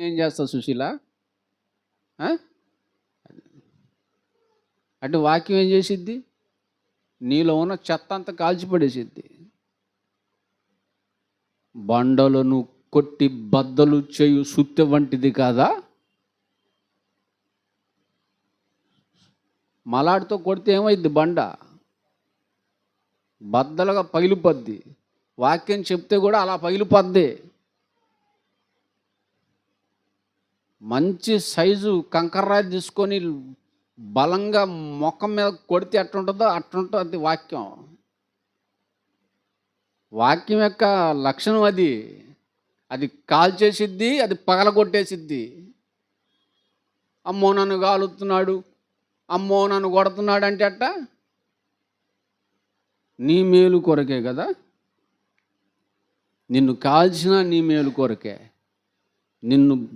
ఏం చేస్తావు సుశీల? ఆ? వాక్యం ఏం చేసిద్ది? నీలో ఉన్న చెత్త అంతా కాల్చిపడేసిద్ది. బండలను కొట్టి బద్దలు చేయు సుత్తె వంటిది కాదా? మలాడితో కొడితే ఏమైద్ది బండ? బద్దలుగా పగిలిపోద్ది. వాక్యం చెప్తే కూడా అలా పగిలిపోద్ది. మంచి సైజు కంకర్రాయి తీసుకొని బలంగా ముఖం మీద కొడితే ఎట్టుంటుందో అట్టుంటుంది వాక్యం. వాక్యం యొక్క లక్షణం అది. అది కాల్చేసిద్ది అది పగలగొట్టేసిద్ది. అమ్మో నన్ను కాలుతున్నాడు అమ్మో నన్ను కొడుతున్నాడు అంటే అట్ట? నీ మేలు కొరకే కదా? నిన్ను కాల్చిన నీ మేలు కొరకే. నిన్ను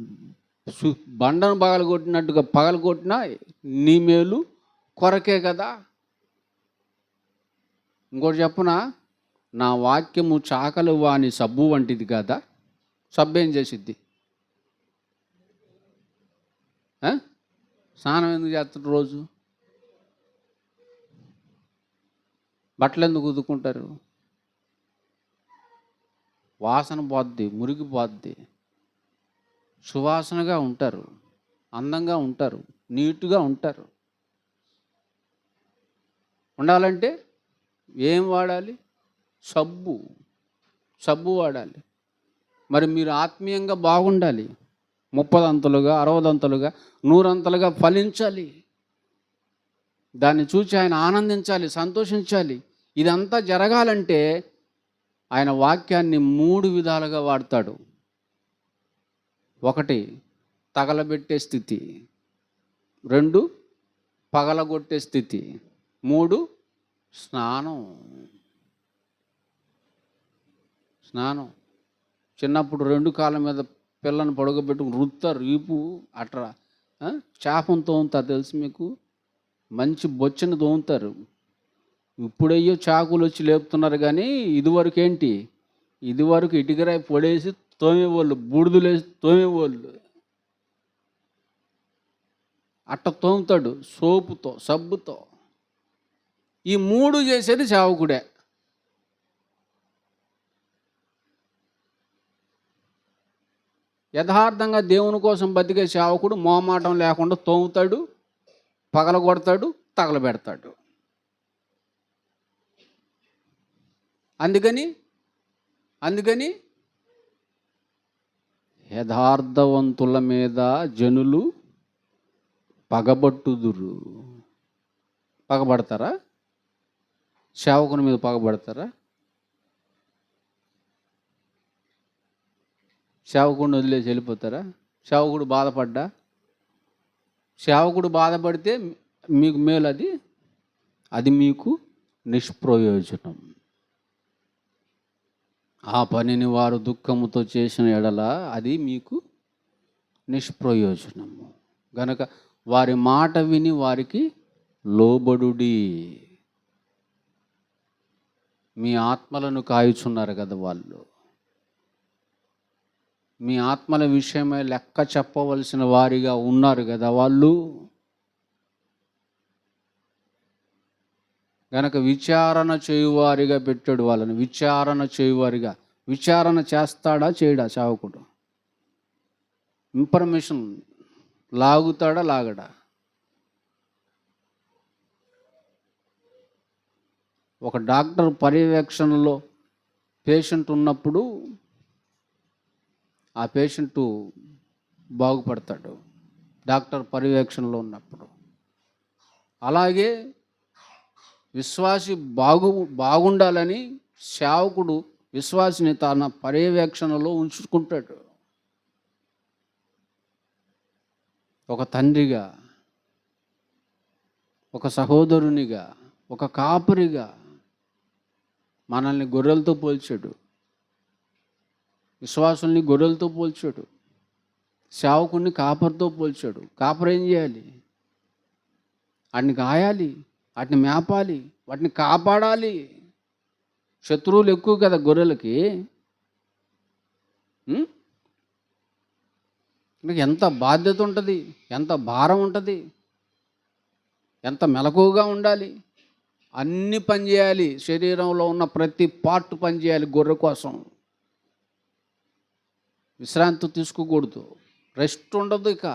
బండను పగలగొట్టినట్టుగా పగలగొట్టినా నీ మేలు కొరకే కదా. ఇంకోటి చెప్పనా? నా వాక్యము చాకలు వాని సబ్బు వంటిది కదా. సబ్బు ఏం చేసిద్ది? స్నానం ఎందుకు చేస్తారు రోజు? బట్టలు ఎందుకు ఉదుకుంటారు వాసన పోద్ది మురికి పోద్ది. సువాసనగా ఉంటారు అందంగా ఉంటారు నీట్గా ఉంటారు. ఉండాలంటే ఏం వాడాలి? సబ్బు సబ్బు వాడాలి. మరి మీరు ఆత్మీయంగా బాగుండాలి. ముప్పదంతలుగా అరవదంతలుగా నూరంతలుగా ఫలించాలి. దాన్ని చూసి ఆయన ఆనందించాలి సంతోషించాలి. ఇదంతా జరగాలంటే ఆయన వాక్యాన్ని మూడు విధాలుగా వాడతాడు. ఒకటి తగలబెట్టే స్థితి. రెండు పగలగొట్టే స్థితి. మూడు స్నానం. స్నానం. చిన్నప్పుడు రెండు కాళ్ళ మీద పిల్లని పడుకోబెట్టుకుని రుత్తారు రీపు అట్రా చాపం చేపను తోముతారు తెలుసు మీకు? మంచి బొచ్చని తోముతారు. ఇప్పుడయ్యో చాకులు వచ్చి లేపుతున్నారు కానీ ఇదివరకు ఏంటి ఇదివరకు ఇటుకరాయి పొడేసి తోమేవాళ్ళు బూడిదలేసి తోమేవాళ్ళు. అట్ట తోముతాడు సోపుతో సబ్బుతో. ఈ మూడు చేసేది చావకుడే యథార్థంగా దేవుని కోసం బతికే సేవకుడు మోమాటం లేకుండా తోముతాడు పగలగొడతాడు తగలబెడతాడు. అందుకని అందుకని యథార్థవంతుల మీద జనులు పగబట్టుదురు. పగబడతారా? సేవకుని మీద పగబడతారా? సేవకుడిని వదిలేసి వెళ్ళిపోతారా? సేవకుడు బాధపడ్డా? సేవకుడు బాధపడితే మీకు మేలు అది అది మీకు నిష్ప్రయోజనం. ఆ పనిని వారు దుఃఖముతో చేసిన ఎడల అది మీకు నిష్ప్రయోజనము. గనక వారి మాట విని వారికి లోబడుడి. మీ ఆత్మలను కాయుచున్నారు కదా వాళ్ళు. మీ ఆత్మల విషయమై లెక్క చెప్పవలసిన వారిగా ఉన్నారు కదా వాళ్ళు. గనక విచారణ చేయువారిగా పెట్టాడు వాళ్ళని. విచారణ చేయువారిగా. విచారణ చేస్తాడా చేయడా? చావకుడు ఇన్ఫర్మేషన్ లాగుతాడా లాగడా? ఒక డాక్టర్ పర్యవేక్షణలో పేషెంట్ ఉన్నప్పుడు ఆ పేషెంట్ బాగుపడతాడు. డాక్టర్ పర్యవేక్షణలో ఉన్నప్పుడు. అలాగే విశ్వాసి బాగు బాగుండాలని సేవకుడు విశ్వాసిని తన పర్యవేక్షణలో ఉంచుకుంటాడు. ఒక తండ్రిగా ఒక సహోదరునిగా ఒక కాపరిగా మనల్ని గొర్రెలతో పోల్చాడు. విశ్వాసుల్ని గొర్రెలతో పోల్చాడు. సేవకుణ్ణి కాపరితో పోల్చాడు. కాపరి ఏం చేయాలి? వాడిని గాయాలి వాటిని మేపాలి వాటిని కాపాడాలి. శత్రువులు ఎక్కువ కదా గొర్రెలకి. ఎంత బాధ్యత ఉంటుంది ఎంత భారం ఉంటుంది ఎంత మెలకువగా ఉండాలి. అన్ని పని చేయాలి శరీరంలో ఉన్న ప్రతి పార్ట్ పని చేయాలి గొర్రె కోసం. విశ్రాంతి తీసుకోకూడదు రెస్ట్ ఉండదు ఇక.